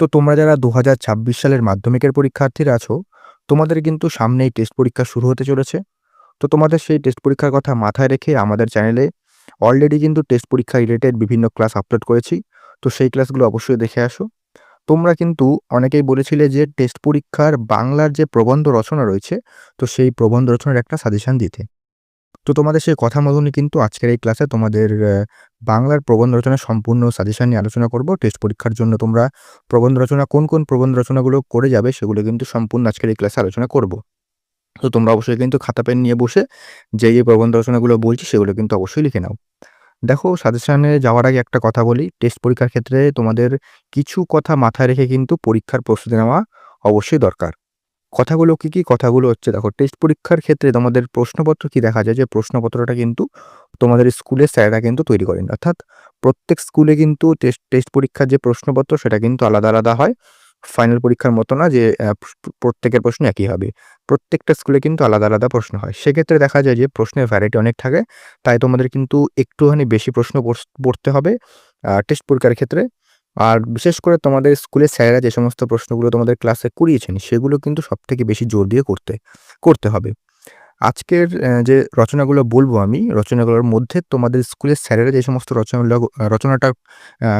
তো তোমরা যারা দু হাজার ছাব্বিশ সালের মাধ্যমিকের পরীক্ষার্থীরা আছো, তোমাদের কিন্তু সামনেই টেস্ট পরীক্ষা শুরু হতে চলেছে। তো তোমাদের সেই টেস্ট পরীক্ষার কথা মাথায় রেখে আমাদের চ্যানেলে অলরেডি কিন্তু টেস্ট পরীক্ষা রিলেটেড বিভিন্ন ক্লাস আপলোড করেছি। তো সেই ক্লাসগুলো অবশ্যই দেখে আসো। তোমরা কিন্তু অনেকেই বলেছিলে যে টেস্ট পরীক্ষার বাংলার যে প্রবন্ধ রচনা রয়েছে, তো সেই প্রবন্ধ রচনার একটা সাজেশান দিতে। তো তোমাদের সেই কথা মতনই কিন্তু আজকের এই ক্লাসে তোমাদের বাংলার প্রবন্ধ রচনা সম্পূর্ণ সাজেশন নিয়ে আলোচনা করব। টেস্ট পরীক্ষার জন্য তোমরা প্রবন্ধ রচনা কোন, কোন প্রবন্ধ রচনাগুলো করে যাবে সেগুলো কিন্তু সম্পূর্ণ আজকের এই ক্লাসে আলোচনা করব। তো তোমরা অবশ্যই কিন্তু খাতা পেন নিয়ে বসে যে, যে প্রবন্ধ রচনাগুলো বলছি সেগুলো কিন্তু অবশ্যই লিখে নাও। দেখো সাজেশনে যাওয়ার আগে একটা কথা বলি, টেস্ট পরীক্ষার ক্ষেত্রে তোমাদের কিছু কথা মাথায় রেখে কিন্তু পরীক্ষার প্রস্তুতি নেওয়া অবশ্যই দরকার। কথাগুলো কি, কি? কথাগুলো হচ্ছে দেখো টেস্ট পরীক্ষার ক্ষেত্রে তোমাদের প্রশ্নপত্র কি দেখা যায় যে প্রশ্নপত্রটা কিন্তু তোমাদের স্কুলের স্যাররা কিন্তু তৈরি করেন। অর্থাৎ প্রত্যেক স্কুলে কিন্তু টেস্ট টেস্ট পরীক্ষার যে প্রশ্নপত্র সেটা কিন্তু আলাদা, আলাদা হয়। ফাইনাল পরীক্ষার মতো না যে প্রত্যেকের প্রশ্ন একই হবে। প্রত্যেকটা স্কুলে কিন্তু আলাদা, আলাদা প্রশ্ন হয়। সেক্ষেত্রে দেখা যায় যে প্রশ্নের ভ্যারাইটি অনেক থাকে। তাই তোমাদের কিন্তু একটুখানি বেশি প্রশ্ন পড়তে হবে টেস্ট পরীক্ষার ক্ষেত্রে। আর বিশেষ করে তোমাদের স্কুলের স্যারেরা যে সমস্ত প্রশ্নগুলো তোমাদের ক্লাসে করিয়েছেন সেগুলো কিন্তু সব থেকে বেশি জোর দিয়ে করতে করতে হবে। আজকের যে রচনাগুলো বলব আমি, রচনাগুলোর মধ্যে তোমাদের স্কুলের স্যারেরা যে সমস্ত রচনা রচনাটা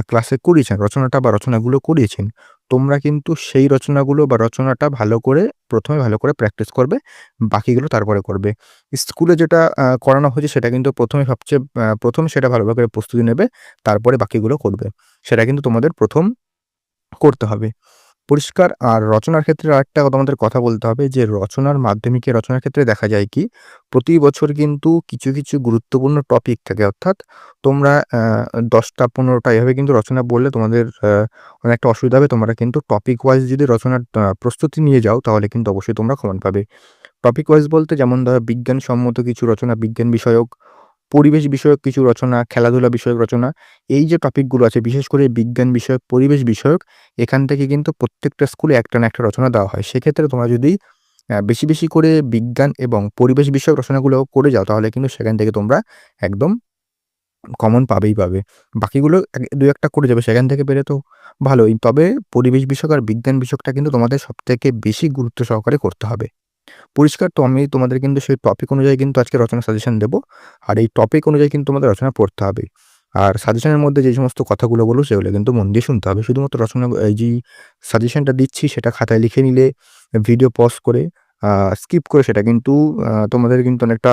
ক্লাসে করিয়েছেন, রচনাটা বা রচনাগুলো করিয়েছেন, তোমরা কিন্তু সেই রচনাগুলো বা রচনাটা ভালো করে প্রথমে ভালো করে প্র্যাকটিস করবে। বাকিগুলো তারপরে করবে। স্কুলে যেটা করানো হয়েছে সেটা কিন্তু প্রথমে সবচেয়ে প্রথম সেটা ভালোভাবে প্রস্তুতি নেবে। তারপরে বাকিগুলো করবে। সেটা কিন্তু তোমাদের প্রথম করতে হবে। পরিষ্কার আর রচনার ক্ষেত্রে আরেকটা তোমাদের কথা বলতে হবে যে রচনার মাধ্যমিকে রচনার ক্ষেত্রে দেখা যায় কি, প্রতি বছর কিন্তু কিছু, কিছু গুরুত্বপূর্ণ টপিক থাকে। অর্থাৎ তোমরা দশটা ১০ টা ১৫ টা এভাবে কিন্তু রচনা বললে তোমাদের অনেকটা অসুবিধা হবে। তোমরা কিন্তু টপিক ওয়াইজ যদি রচনার প্রস্তুতি নিয়ে যাও তাহলে কিন্তু অবশ্যই তোমরা কমন পাবে। টপিক ওয়াইজ বলতে যেমন ধরো বিজ্ঞানসম্মত কিছু রচনা, বিজ্ঞান বিষয়ক, পরিবেশ বিষয়ক কিছু রচনা, খেলাধুলা বিষয়ক রচনা। এই যে টপিকগুলো আছে বিশেষ করে বিজ্ঞান বিষয়ক, পরিবেশ বিষয়ক এখান থেকে কিন্তু প্রত্যেকটা স্কুলে একটা না একটা রচনা দেওয়া হয়। সেক্ষেত্রে তোমরা যদি বেশি, বেশি করে বিজ্ঞান এবং পরিবেশ বিষয়ক রচনাগুলো করে যাও তাহলে কিন্তু সেখান থেকে তোমরা একদম কমন পাবেই পাবে। বাকিগুলো এক ২-১ করে যাবে সেখান থেকে পেরে তো ভালোই। তবে পরিবেশ বিষয়ক আর বিজ্ঞান বিষয়কটা কিন্তু তোমাদের সবথেকে বেশি গুরুত্ব সহকারে করতে হবে। পরিষ্কার? তো আমি তোমাদের কিন্তু সেই টপিক অনুযায়ী কিন্তু আজকে রচনা সাজেশন দেবো আর এই টপিক অনুযায়ী কিন্তু তোমাদের রচনা পড়তে হবে। আর সাজেশনের মধ্যে যে সমস্ত কথাগুলো বলব সেগুলো কিন্তু মন দিয়ে শুনতে হবে। শুধুমাত্র রচনা এই যেই সাজেশনটা দিচ্ছি সেটা খাতায় লিখে নিলে ভিডিও পজ করে স্কিপ করে সেটা কিন্তু তোমাদের কিন্তু অনেকটা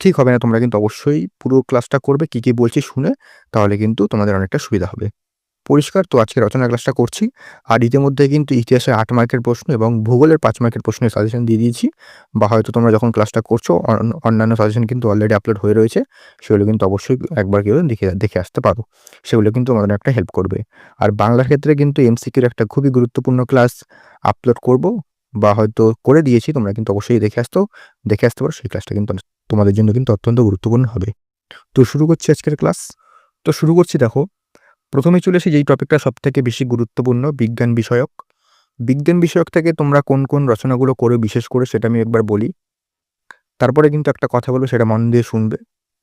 ঠিক হবে না। তোমরা কিন্তু অবশ্যই পুরো ক্লাসটা করবে। কি, কি বলছি শুনে তাহলে কিন্তু তোমাদের অনেকটা সুবিধা হবে। পরিষ্কার? তো আজকে রচনা ক্লাসটা করছি। আর ইতিমধ্যে কিন্তু ইতিহাসের আট মার্কের প্রশ্ন এবং ভূগোলের পাঁচ মার্কের প্রশ্নের সাজেশন দিয়ে দিয়েছি। বা হয়তো তোমরা যখন ক্লাসটা করছ অন অন্যান্য সাজেশন কিন্তু অলরেডি আপলোড হয়ে রয়েছে। সেগুলো কিন্তু অবশ্যই একবার কেউ দেখে দেখে আসতে পারো। সেগুলো কিন্তু আমাদের একটা হেল্প করবে। আর বাংলার ক্ষেত্রে কিন্তু এমসিকিউর একটা খুবই গুরুত্বপূর্ণ ক্লাস আপলোড করব বা হয়তো করে দিয়েছি। তোমরা কিন্তু অবশ্যই দেখে আসতো দেখে আসতে পারো। সেই ক্লাসটা কিন্তু তোমাদের জন্য কিন্তু অত্যন্ত গুরুত্বপূর্ণ হবে। তো শুরু করছি আজকের ক্লাস। তো শুরু করছি দেখো, প্রথমেই চলে আসি যেই টপিকটা সবথেকে বেশি গুরুত্বপূর্ণ বিজ্ঞান বিষয়ক। বিজ্ঞান বিষয়ক থেকে তোমরা কোন, কোন রচনাগুলো করো বিশেষ করে সেটা আমি একবার বলি। তারপরে কিন্তু একটা কথা বলব সেটা মন দিয়ে শুনবে।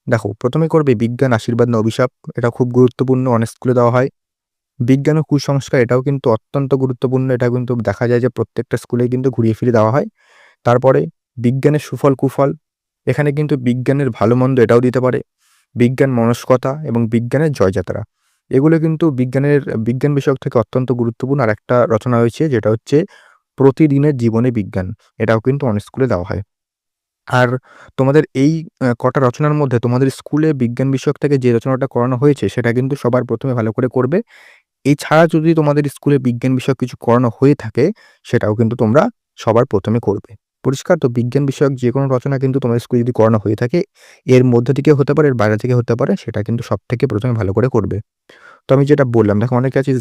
দেখো, প্রথমে করবে বিজ্ঞান আশীর্বাদ না অভিশাপ। এটা খুব গুরুত্বপূর্ণ অনেক স্কুলে দেওয়া হয়। বিজ্ঞান ও কুসংস্কার এটাও কিন্তু অত্যন্ত গুরুত্বপূর্ণ। এটা কিন্তু দেখা যায় যে প্রত্যেকটা স্কুলেই কিন্তু ঘুরিয়ে ফিরে দেওয়া হয়। তারপরে বিজ্ঞানের সুফল কুফল। এখানে কিন্তু বিজ্ঞানের ভালো মন্দ এটাও দিতে পারে। বিজ্ঞান মনস্কতা এবং বিজ্ঞানের জয়যাত্রা। এগুলো কিন্তু বিজ্ঞানের, বিজ্ঞান বিষয়ক থেকে অত্যন্ত গুরুত্বপূর্ণ আর একটা রচনা হয়েছে যেটা হচ্ছে প্রতিদিনের জীবনে বিজ্ঞান। এটাও কিন্তু অনেক স্কুলে দেওয়া হয়। আর তোমাদের এই কটা রচনার মধ্যে তোমাদের স্কুলে বিজ্ঞান বিষয়ক থেকে যে রচনাটা করানো হয়েছে, সেটা কিন্তু সবার প্রথমে ভালো করে করবে। এছাড়া যদি তোমাদের স্কুলে বিজ্ঞান বিষয়ক কিছু করানো হয়ে থাকে, সেটাও কিন্তু তোমরা সবার প্রথমে করবে। পরিষ্কার? তো বিজ্ঞান বিষয়ক যে কোনো রচনা কিন্তু তোমাদের স্কুলে যদি করানো হয়ে থাকে এর মধ্যে থেকে হতে পারে, এর বাইরে থেকে হতে পারে সেটা কিন্তু সবথেকে প্রথমে ভালো করে করবে। তো আমি যেটা বললাম দেখো অনেকে আছে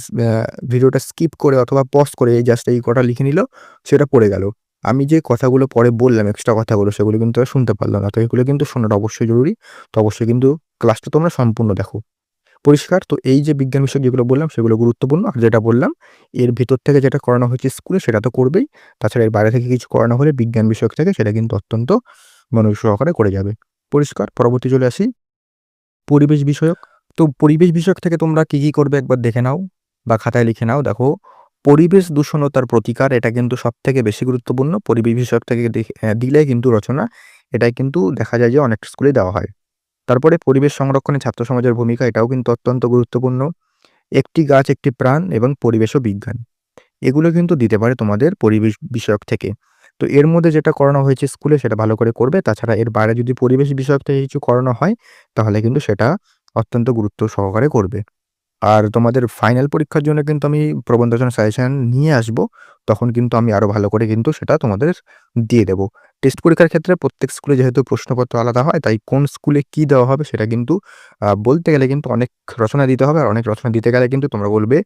ভিডিওটা স্কিপ করে অথবা পজ করে জাস্ট এই কটা লিখে নিল, সেটা পড়ে গেল। আমি যে কথাগুলো পরে বললাম এক্সট্রা কথাগুলো সেগুলো কিন্তু শুনতে পারলাম না। তো এগুলো কিন্তু শোনাটা অবশ্যই জরুরি। তো অবশ্যই কিন্তু ক্লাসটা তোমরা সম্পূর্ণ দেখো। পরিষ্কার? তো এই যে বিজ্ঞান বিষয়ক যেগুলো বললাম সেগুলো গুরুত্বপূর্ণ। আর যেটা বললাম এর ভিতর থেকে যেটা করানো হয়েছে স্কুলে সেটা তো করবেই। তাছাড়া এর বাইরে থেকে কিছু করানো হলে বিজ্ঞান বিষয়ক থেকে সেটা কিন্তু অত্যন্ত মনোযোগ সহকারে করে যাবে। পরিষ্কার? পরবর্তী চলে আসি পরিবেশ বিষয়ক। তো পরিবেশ বিষয়ক থেকে তোমরা কি, কি করবে একবার দেখে নাও বা খাতায় লিখে নাও। দেখো, পরিবেশ দূষণ তার প্রতিকার এটা কিন্তু সব থেকে বেশি গুরুত্বপূর্ণ পরিবেশ বিষয়ক থেকে দিলে কিন্তু রচনা এটাই কিন্তু দেখা যায় যে অনেক স্কুলে দেওয়া হয়। তারপরে পরিবেশ সংরক্ষণে ছাত্র সমাজের ভূমিকা, এটাও কিন্তু অত্যন্ত গুরুত্বপূর্ণ। একটি গাছ, একটি প্রাণ এবং পরিবেশ ও বিজ্ঞান। এগুলো কিন্তু দিতে পারে তোমাদের পরিবেশ বিষয়ক থেকে। তো এর মধ্যে যেটা করানো হয়েছে স্কুলে, সেটা ভালো করে করবে। তাছাড়া এর বাইরে যদি পরিবেশ বিষয়ক থেকে কিছু করানো হয়, তাহলে কিন্তু সেটা অত্যন্ত গুরুত্ব সহকারে করবে। আর তোমাদের ফাইনাল পরীক্ষার জন্য কিন্তু আমি প্রবন্ধ সাজেশন নিয়ে আসব। তখন কিন্তু আমি আরও ভালো করে কিন্তু সেটা তোমাদের দিয়ে দেব। টেস্ট পরীক্ষার ক্ষেত্রে প্রত্যেক স্কুলে যেহেতু প্রশ্নপত্র আলাদা হয়, তাই কোন স্কুলে কি দেওয়া হবে সেটা কিন্তু বলতে গেলে কিন্তু অনেক রচনা দিতে হবে। আর অনেক রচনা দিতে গেলে কিন্তু তোমরা বলবে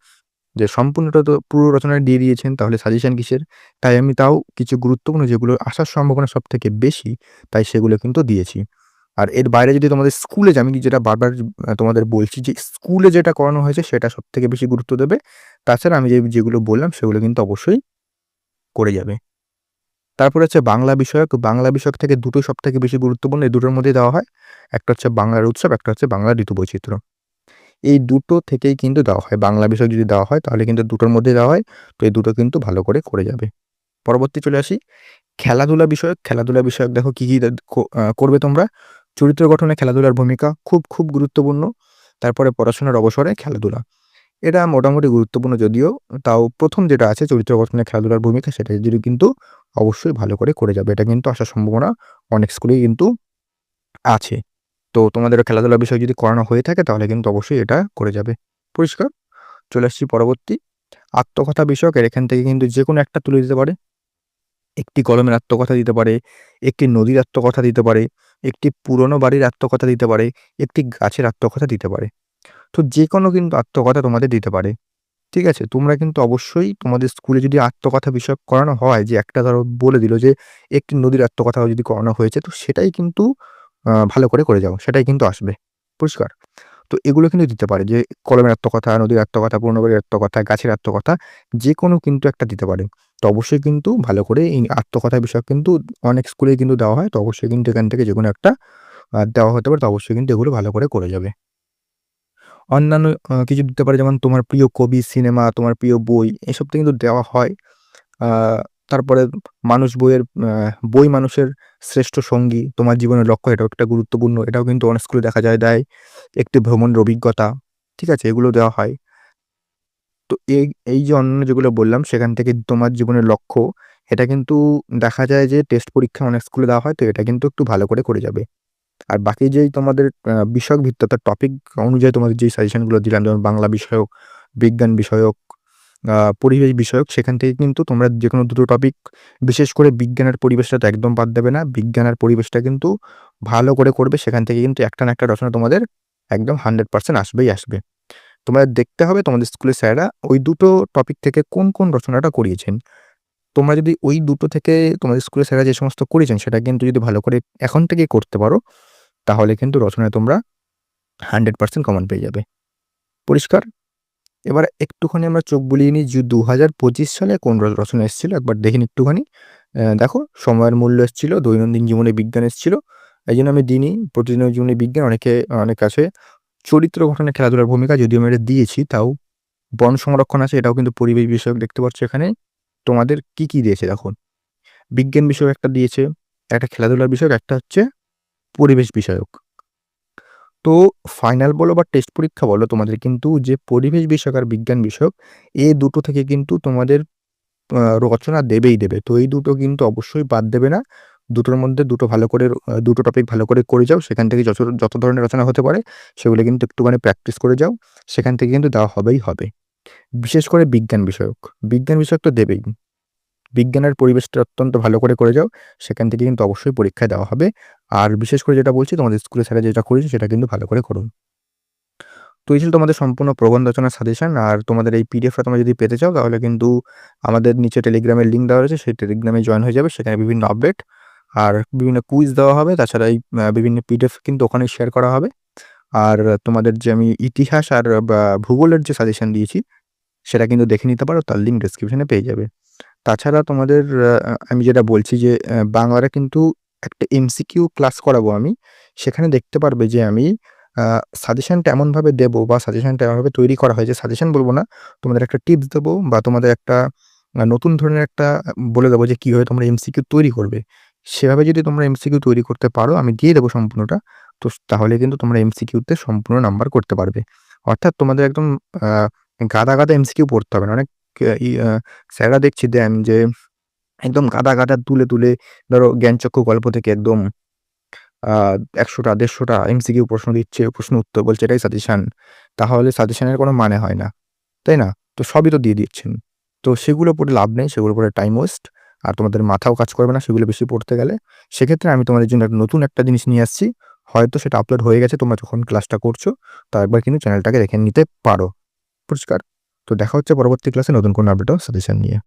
যে সম্পূর্ণটা তো পুরো রচনা দিয়ে দিয়েছেন, তাহলে সাজেশন কিসের? তাই আমি তাও কিছু গুরুত্বপূর্ণ যেগুলো আসার সম্ভাবনা সব থেকে বেশি, তাই সেগুলো কিন্তু দিয়েছি। আর এর বাইরে যদি তোমাদের স্কুলে আমি যেটা বারবার তোমাদের বলছি যে, স্কুলে যেটা করানো হয়েছে সেটা সবথেকে বেশি গুরুত্ব দেবে। তাছাড়া আমি যে, যেগুলো বললাম সেগুলো কিন্তু অবশ্যই করে যাবে। তারপরে হচ্ছে বাংলা বিষয়ক, বাংলা বিষয়ক থেকে দুটো সবথেকে বেশি গুরুত্বপূর্ণ এই দুটোর মধ্যে দেওয়া হয়। একটা হচ্ছে বাংলার উৎসব, একটা হচ্ছে বাংলা ঋতু বৈচিত্র্য। এই দুটো থেকেই কিন্তু দেওয়া হয়। বাংলা বিষয় যদি দেওয়া হয় তাহলে কিন্তু দুটোর মধ্যেই দেওয়া হয়। তো এই দুটো কিন্তু ভালো করে করে যাবে। পরবর্তী চলে আসি খেলাধুলা বিষয়ক, খেলাধুলা বিষয়ক দেখো কি, কী করবে তোমরা? চরিত্র গঠনে খেলাধুলার ভূমিকা খুব, খুব গুরুত্বপূর্ণ। তারপরে পড়াশোনার অবসরে খেলাধুলা। এটা মোটামুটি গুরুত্বপূর্ণ যদিও তাও প্রথম যেটা আছে চরিত্র গঠনে খেলাধুলার ভূমিকা সেটা যদি কিন্তু অবশ্যই ভালো করে করে যাবে। এটা কিন্তু আসার সম্ভাবনা অনেক স্কুলেই কিন্তু আছে। তো তোমাদের খেলাধুলার বিষয় যদি করানো হয়ে থাকে তাহলে কিন্তু অবশ্যই এটা করে যাবে। পরিষ্কার? চলে আসছি পরবর্তী আত্মকথা বিষয়ক এর এখান থেকে কিন্তু যে কোনো একটা তুলে দিতে পারে। একটি কলমের আত্মকথা দিতে পারে, একটি নদীর আত্মকথা দিতে পারে, একটি পুরনো বাড়ির আত্মকথা দিতে পারে, একটি গাছের আত্মকথা দিতে পারে। তো যে কোনো কিন্তু আত্মকথা তোমাদের দিতে পারে। ঠিক আছে? তোমরা কিন্তু অবশ্যই তোমাদের স্কুলে যদি আত্মকথা বিষয়ক করানো হয় যে একটা ধরো বলে দিল যে একটি নদীর আত্মকথাও যদি করানো হয়েছে তো সেটাই কিন্তু ভালো করে করে যাও। সেটাই কিন্তু আসবে। পরিষ্কার? তো এগুলো কিন্তু দিতে পারে যে কলমের আত্মকথা, নদীর আত্মকথা, পুরনো বাড়ির আত্মকথা, গাছের আত্মকথা যে কোনো কিন্তু একটা দিতে পারে। তো অবশ্যই কিন্তু ভালো করে এই আত্মকথা বিষয়ক কিন্তু অনেক স্কুলেই কিন্তু দেওয়া হয়। তো অবশ্যই কিন্তু এখান থেকে যে কোনো একটা দেওয়া হতে পারে। তো অবশ্যই কিন্তু এগুলো ভালো করে করে যাবে। অন্যান্য কিছু দিতে পারে যেমন তোমার প্রিয় কবি, সিনেমা, তোমার প্রিয় বই এসব তো কিন্তু দেওয়া হয়। তারপরে মানুষ বইয়ের বই মানুষের শ্রেষ্ঠ সঙ্গী, তোমার জীবনের লক্ষ্য এটাও একটা গুরুত্বপূর্ণ। এটাও কিন্তু অনেক স্কুলে দেখা যায় দেয়। একটি ভ্রমণের অভিজ্ঞতা। ঠিক আছে? এগুলো দেওয়া হয়। তো এই, এই যে অন্যান্য যেগুলো বললাম সেখান থেকে তোমার জীবনের লক্ষ্য এটা কিন্তু দেখা যায় যে টেস্ট পরীক্ষা অনেক স্কুলে দেওয়া হয়। তো এটা কিন্তু একটু ভালো করে করে যাবে। আর বাকি যেই তোমাদের বিষয়ক ভিত্তি টপিক অনুযায়ী তোমাদের যেই সাজেশনগুলো দিলাম যেমন বাংলা বিষয়ক, বিজ্ঞান বিষয়ক, পরিবেশ বিষয়ক সেখান থেকে কিন্তু তোমরা যে কোনো দুটো টপিক বিশেষ করে বিজ্ঞানের পরিবেশটা তো একদম বাদ দেবে না। বিজ্ঞান আর পরিবেশটা কিন্তু ভালো করে করবে। সেখান থেকে কিন্তু একটা না একটা রচনা তোমাদের একদম 100% আসবেই আসবে। তোমাদের দেখতে হবে তোমাদের স্কুলের স্যাররা ওই দুটো টপিক থেকে কোন, কোন রচনাটা করিয়েছেন। তোমরা যদি ওই দুটো থেকে তোমাদের স্কুলে স্যাররা যে সমস্ত করেছেন সেটা কিন্তু যদি ভালো করে এখন থেকেই করতে পারো তাহলে কিন্তু রচনায় তোমরা 100% কমন পেয়ে যাবে। পরিষ্কার? এবার একটুখানি আমরা চোখ বুলিয়ে নিই যে ২০২৫ সালে কোন রচনা এসেছিল একবার দেখিনি একটুখানি। দেখো সময়ের মূল্য এসেছিল, দৈনন্দিন জীবনে বিজ্ঞান এসেছিল। এই জন্য আমি দিইনি। প্রতিদিনের জীবনে বিজ্ঞান অনেকে অনেক আছে। চরিত্র গঠনে খেলাধুলার ভূমিকা যদিও আমি এটা দিয়েছি তাও বন সংরক্ষণ আছে এটাও কিন্তু পরিবেশ বিষয়ক দেখতে পাচ্ছ এখানে। তোমাদের কি, কি দিয়েছে দেখো। বিজ্ঞান বিষয়ক একটা দিয়েছে, একটা খেলাধুলার বিষয়ক, একটা হচ্ছে পরিবেশ বিষয়ক। তো ফাইনাল বলো বা টেস্ট পরীক্ষা বলো তোমাদের কিন্তু যে পরিবেশ বিষয়ক আর বিজ্ঞান বিষয়ক এই দুটো থেকে কিন্তু তোমাদের রচনা দেবেই দেবে। তো এই দুটো কিন্তু অবশ্যই বাদ দেবে না। দুটোর মধ্যে দুটো ভালো করে দুটো টপিক ভালো করে করে যাও। সেখান থেকে যত, যত ধরনের রচনা হতে পারে সেগুলো কিন্তু একটুখানি প্র্যাকটিস করে যাও। সেখান থেকে কিন্তু দেওয়া হবেই হবে। বিশেষ করে বিজ্ঞান বিষয়ক। বিজ্ঞান বিষয়ক তো দেবেই। বিজ্ঞানের পরিবেশটা অত্যন্ত ভালো করে করে যাও। সেখান থেকে কিন্তু অবশ্যই পরীক্ষায় দেওয়া হবে। আর বিশেষ করে যেটা বলছি, তোমাদের স্কুলে স্যাররা যেটা করিয়েছে সেটা কিন্তু ভালো করে করুন। তো এই ছিল তোমাদের সম্পূর্ণ প্রবন্ধ রচনার সাজেশন। আর তোমাদের এই পিডিএফটা তোমরা যদি পেতে চাও, তাহলে কিন্তু আমাদের নিচে টেলিগ্রামের লিঙ্ক দেওয়া রয়েছে, সেই টেলিগ্রামে জয়েন হয়ে যাবে। সেখানে বিভিন্ন আপডেট আর বিভিন্ন কুইজ দেওয়া হবে। তাছাড়া এই বিভিন্ন পিডিএফ কিন্তু ওখানেই শেয়ার করা হবে। আর তোমাদের যে আমি ইতিহাস আর ভূগোলের যে সাজেশন দিয়েছি সেটা কিন্তু দেখে নিতে পারো। তার লিঙ্ক ডেসক্রিপশনে পেয়ে যাবে। তাছাড়া তোমাদের আমি যেটা বলছি যে বাংলাটা কিন্তু একটা এমসিকিউ ক্লাস করাবো আমি। সেখানে দেখতে পারবে যে আমি সাজেশনটা এমনভাবে দেবো বা সাজেশনটা এমনভাবে তৈরি করা হয় যে সাজেশন বলব না, তোমাদের একটা টিপস দেবো বা তোমাদের একটা নতুন ধরনের একটা বলে দেবো যে কীভাবে তোমরা এমসিকিউ তৈরি করবে। সেভাবে যদি তোমরা এমসিকিউ তৈরি করতে পারো, আমি দিয়ে দেবো সম্পূর্ণটা। তো তাহলে কিন্তু তোমরা এমসিকিউতে সম্পূর্ণ নাম্বার করতে পারবে। অর্থাৎ তোমাদের একদম গাদা, গাদা এমসিকিউ পড়তে হবে না। অনেক স্যাররা দেখছি দেন যে একদম গাদা, গাদা তুলে, তুলে ধরো জ্ঞানচক্ষু গল্প থেকে একদম আ ১০০ টা ১৫০ টা এমসিকিউ প্রশ্ন দিচ্ছে, প্রশ্ন উত্তর বলছে এটাই সাজেশান তাহলে সাজেশানের কোনো মানে হয় না। তাই না? তো সবই তো দিয়ে দিচ্ছেন। তো সেগুলো পড়ে লাভ নেই, সেগুলো পড়ে টাইম ওয়েস্ট। আর তোমাদের মাথাও কাজ করবে না সেগুলো বেশি পড়তে গেলে। সেক্ষেত্রে আমি তোমাদের জন্য একটা নতুন একটা জিনিস নিয়ে আসছি। হয়তো সেটা আপলোড হয়ে গেছে, তোমরা যখন ক্লাসটা করছ। তা একবার কিন্তু চ্যানেলটাকে দেখে নিতে পারো। পরিষ্কার? তো দেখা হচ্ছে পরবর্তী ক্লাসে নতুন কোনো আপডেট সাজেশান নিয়ে।